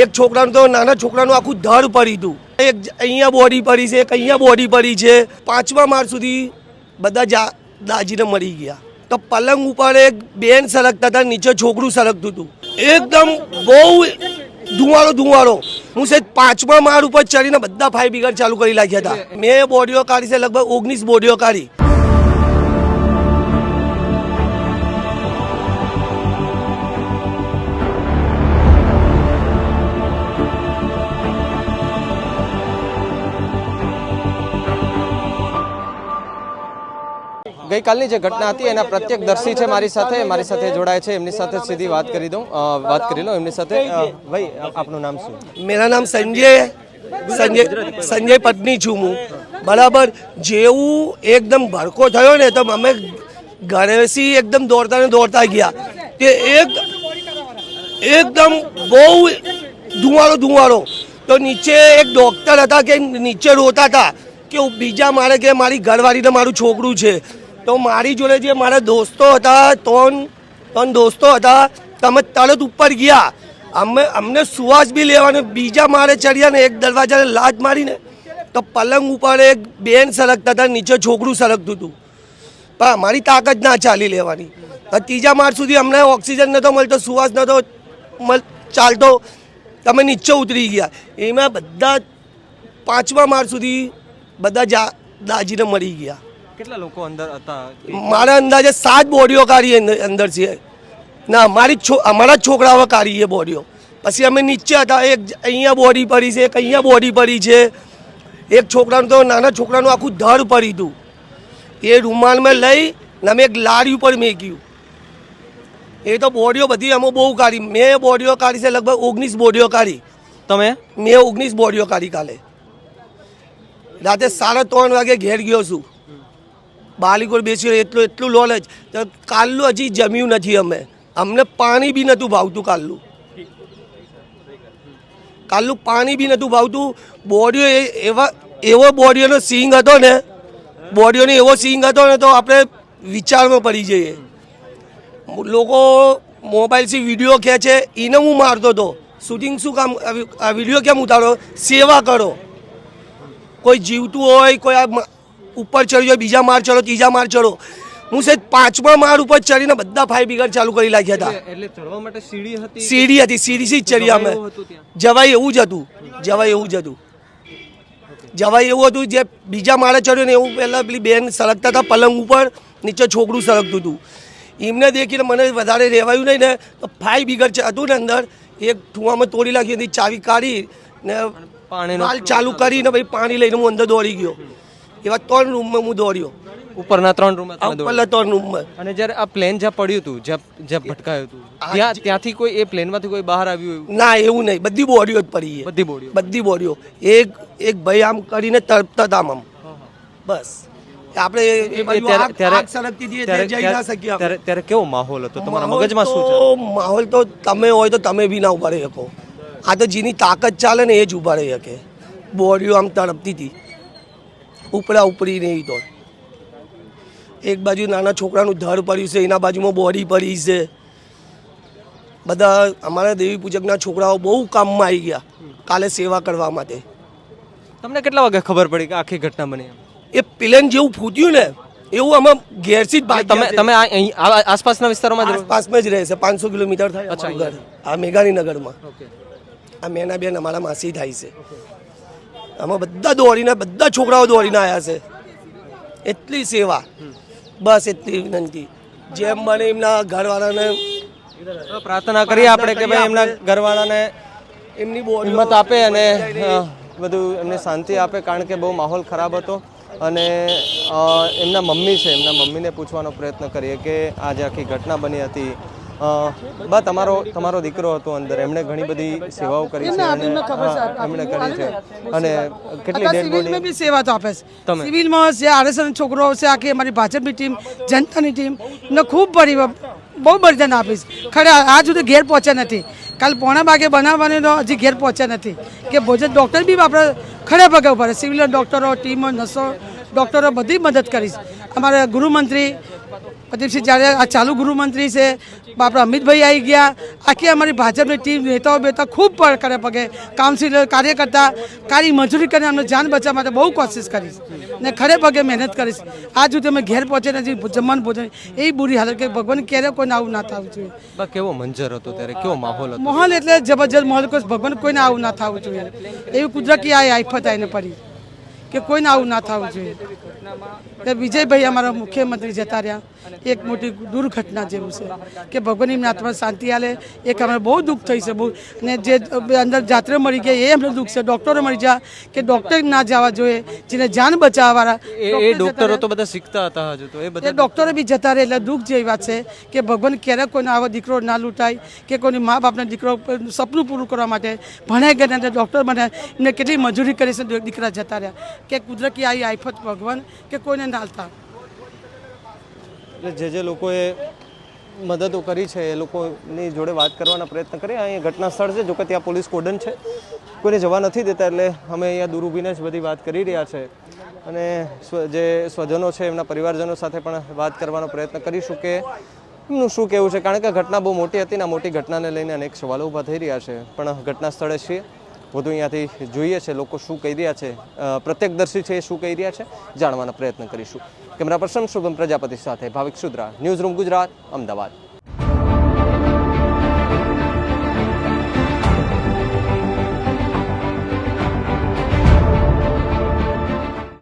એક છોકરાનું તો નાના છોકરાનું આખું ધડ પડી હતું એક અહીંયા બોડી પડી છે, એક અહીંયા બોડી પડી છે. પાંચમા માળ સુધી બધા જા, દાજીને મરી ગયા. તો પલંગ ઉપર એક બેન સરકતા હતા, નીચે છોકરું સરકતું હતું. એકદમ બહુ ધુવાળો ધુવાળો હું સહેજ પાંચમા માળ ઉપર ચડીને બધા ફાયર બિગર ચાલુ કરી નાખ્યા હતા. મેં બોડીઓ કાઢી છે, લગભગ ઓગણીસ બોડીઓ કાઢી. ગઈકાલની જે ઘટના હતી, એના પ્રત્યક્ષદર્શી છે મારી સાથે મારી સાથે જોડાય છે, એમની સાથે સીધી વાત કરી દઉં વાત કરી લો, એમની સાથે ભાઈ આપનું નામ શું? મેરા નામ સંજય સંજય સંજય પત્ની છું હું. બરાબર, જેવું એકદમ ભડકો થયો ને તો અમે ઘરેથી એકદમ દોડતા ને દોડતા ગયા. તે એક, એકદમ બહુ ધુવાળો ધુવાળો તો નીચે એક ડોક્ટર હતા કે નીચે રોતા હતા કે બીજા મારે કે મારી ઘરવાળીને મારું છોકરું છે. તો મારી જોડે જે મારા દોસ્તો હતા ત્રણ ત્રણ દોસ્તો હતા તમે તરત ઉપર ગયા. અમે, અમને સુવાસ બી લેવાનો, બીજા મારે ચડ્યા ને એક દરવાજાને લાત મારીને, તો પલંગ ઉપર એક બેન સરકતા હતા, નીચે છોકરું સરકતું હતું. પણ અમારી તાકાત ના ચાલી લેવાની. તો ત્રીજા માળ સુધી અમને ઓક્સિજન નહોતો મળતો, સુવાસ નહોતો ચાલતો. તમે નીચે ઉતરી ગયા. એમાં બધા પાંચમા માળ સુધી બધા જા, દાજીને મરી ગયા. કેટલા લોકો અંદર હતા? મારા અંદાજે સાત બોડીઓ કાઢી અંદર છે ના અમારી અમારા છોકરાઓ કાઢી એ બોડીઓ. પછી અમે નીચે હતા એક અહીંયા બોડી પડી છે એક અહીંયા બોડી પડી છે. એક છોકરાનું તો નાના છોકરાનું આખું ધડ પડી હતું. એ રૂમાલમાં લઈ ને અમે એક લારી ઉપર મેક્યું. એ તો બોડીઓ બધી અમે બહુ કાઢી. મેં બોડીઓ કાઢી છે લગભગ ઓગણીસ બોડીઓ કાઢી. તમે? મેં ઓગણીસ બોડીઓ કાઢી કાલે. રાતે સાડા ત્રણ વાગે ઘેર ગયો છું. બાલિકોર બેસી એટલું એટલું લોલ જ. તો કાલનું હજી જમ્યું નથી અમે. અમને પાણી બી નહોતું ભાવતું કાલનું. કાલનું પાણી બી નહોતું ભાવતું. બોડીઓ એવા એવો બોડીઓનો સિંગ હતો ને, બોડીઓનો એવો સિંગ હતો ને, તો આપણે વિચારમાં પડી જઈએ. લોકો મોબાઈલથી વીડિયો ખેંચે એને હું મારતો હતો. શૂટિંગ શું કામ? આ- વીડિયો કેમ ઉતારો? સેવા કરો. કોઈ જીવતું હોય, કોઈ આ ઉપર ચડી જાય બીજા માળ ચડો ત્રીજા માર ચડો. હું સેજ પાંચમા માળ ઉપર ચડીને બધા ફાયર બ્રિગેડ ચાલુ કરી નાખ્યા હતા. એટલે ચડવા માટે સીડી હતી? સીડી હતી સીડીથી જ ચડી અમે? જવાય એવું જ હતું જવાય એવું જ હતું. જવાય એવું હતું જે બીજા માળે ચડ્યો ને એવું પહેલાં પેલી બેન સળગતા હતા પલંગ ઉપર નીચે છોકરું સળગતું હતું. એમને દેખીને મને વધારે રહેવાયું નહીં ને તો ફાઈ બિગર હતું ને અંદર એક ઠુવામાં તોડી નાખી હતી ચાવી કાઢી ને પાણી ચાલુ કરીને ભાઈ પાણી લઈને હું અંદર દોડી ગયો. એવા ત્રણ રૂમમાં હું દોડ્યો. ઉપરના ત્રણ રૂમ આ ઉપરના ત્રણ રૂમમાં અને જ્યારે આ પ્લેન જ્યાં પડ્યું હતું જ્યાં જ્યાં ભટકાયું હતું ત્યાં ત્યાંથી કોઈ એ પ્લેનમાંથી કોઈ બહાર આવ્યું એવું? ના એવું નહીં. બધી બોડીઓ જ પડી બધી બોડીઓ બધી બોડીઓ એક એક ભાઈ આમ કરીને તરપતા હતા આમ. બસ. આપણે ત્યારે- કેવો માહોલ હતો? તમારા મગજમાં શું છે? માહોલ તો તમે હોય તો તમે બી ના ઊભા રહી શકો. આ તો જેની તાકાત ચાલે ને એ જ ઊભા રહી શકે. બોડીઓ આમ તડપતી હતી. ઉપરા ઉપરી નહીં તો એક બાજુ નાના છોકરાનું ધડ પડ્યું છે એના બાજુમાં બોડી પડી છે. બધા અમારા દેવી પૂજકના છોકરાઓ બહુ કામમાં આવી ગયા કાલે સેવા કરવા માટે. તમને કેટલા વાગે ખબર પડી કે આખી ઘટના બની એ પ્લેન જેવું ફૂટ્યું ને એવું અમે ઘેરથી જ તમે તમે આ- અહીં આ- આસપાસના વિસ્તારોમાં? આસપાસમાં જ રહે છે પાંચસો કિલોમીટર થાય અચ્છા, અમારું ઘર. આ મેઘાણીનગરમાં. આ મેના બેન અમારા માસી થાય છે. આમાં બધા દોડીને બધા છોકરાઓ દોડીને આવ્યા છે. એટલી સેવા. બસ એટલી વિનંતી. જેમ મને એમના ઘરવાળાને પ્રાર્થના કરીએ આપણે કે ભાઈ એમના ઘરવાળાને એમની બહુ હિંમત આપે અને બધું એમને શાંતિ આપે કારણ કે બહુ માહોલ ખરાબ હતો. અને એમના મમ્મી છે એમના મમ્મીને પૂછવાનો પ્રયત્ન કરીએ કે આ જે આખી ઘટના બની હતી. બા તમારો તમારો દીકરો હતો અંદર. એમણે ઘણી બધી સેવાઓ કરી છે એમણે કરી છે. અને કેટલી ડેડ બોડી? બી સેવા તો આપે છે. તમે? સિવિલમાં જે આરએસએન છોકરો છે આખી અમારી ભાજપની ટીમ જનતાની ટીમ ને ખૂબ બધી બહુ બલિદાન આપીશ ખરા આ સુધી ઘેર પહોંચ્યા નથી. કાલ પોણા ભાગે બનાવવાની તો હજી ઘેર પહોંચ્યા નથી. કે ભોજન ડૉક્ટર બી આપણે ખરા પગે ઊભા સિવિલ ડૉક્ટરો ટીમો નર્સો ડૉક્ટરો બધી મદદ કરીશ અમારા ગૃહમંત્રી પછી જ્યારે આ ચાલુ ગૃહમંત્રી છે. આપણા અમિતભાઈ આવી ગયા. આખી અમારી ભાજપની ટીમ નેતાઓ બેતા ખૂબ કરે પગે. કાઉન્સિલર કાર્યકર્તા કારી મજૂરી કરીને અમને જાન બચાવવા માટે બહુ કોશિશ કરીશ. ને ખરે પગે મહેનત કરીશ. આજ સુધી અમે ઘેર પહોંચે નથી જમવાનું ભોજન એ બુરી હાલત કે ભગવાન ક્યારે કોઈને આવું ના થવું જોઈએ. કેવો મંજર હતો ત્યારે? કેવો માહોલ હતો? માહોલ એટલે જબરજસ્ત માહોલ કોઈ ભગવાન કોઈને આવું ના થવું જોઈએ. એવી કુદરતી આ આફત આવીને પડી કે કોઈને આવું ના થવું જોઈએ. કે વિજયભાઈ અમારા મુખ્યમંત્રી જતા રહ્યા. એક મોટી દુર્ઘટના જેવું છે કે ભગવાનની આત્મા શાંતિ આલે. એક અમને બહુ દુઃખ થઈ છે બહુ. ને જે અંદર જાત્રે મરી ગયા એ અમને દુઃખ છે. ડૉક્ટરો મરી ગયા કે ડૉક્ટર ના જવા જોઈએ જેને જાન બચાવવાવાળા એ ડૉક્ટરો તો બધા શીખતા હતા હજુ તો એ બધા ડૉક્ટરો બી જતા રહે એટલે દુઃખ જેવી વાત છે કે ભગવાન ક્યારેક કોઈને આવો દીકરો ના લૂંટાય કે કોઈની મા બાપને દીકરો સપનું પૂરું કરવા માટે ભણાઈ ગયા ડૉક્ટર બને એમને કેટલી મજૂરી કરી છે દીકરા જતા રહ્યા. કે કુદરતી આવી આફત ભગવાન કે કોઈને ના એટલે જે જે લોકોએ મદદો કરી છે એ લોકોની જોડે વાત કરવાના પ્રયત્ન કરીએ. અહીંયા ઘટના સ્થળ છે જોકે ત્યાં પોલીસ કોર્ડન છે. કોઈને જવા નથી દેતા એટલે અમે અહીંયા દૂર ઊભીને જ બધી વાત કરી રહ્યા છે. અને જે સ્વજનો છે, એમના પરિવારજનો સાથે પણ વાત કરવાનો પ્રયત્ન કરીશું કે એમનું શું કહેવું છે? કારણ કે ઘટના બહુ મોટી હતી ને મોટી ઘટનાને લઈને અનેક સવાલો ઊભા થઈ રહ્યા છે. પણ ઘટના સ્થળે છીએ. વધુ અહીંયાથી જોઈએ છે, લોકો શું કહી રહ્યા છે પ્રત્યક્ષદર્શી છે એ શું કહી રહ્યા છે, જાણવાનો પ્રયત્ન કરીશું. કેમેરા પર્સન શુભમ પ્રજાપતિ સાથે ભાવિક સુદ્રા ન્યૂઝ રૂમ ગુજરાત, અમદાવાદ.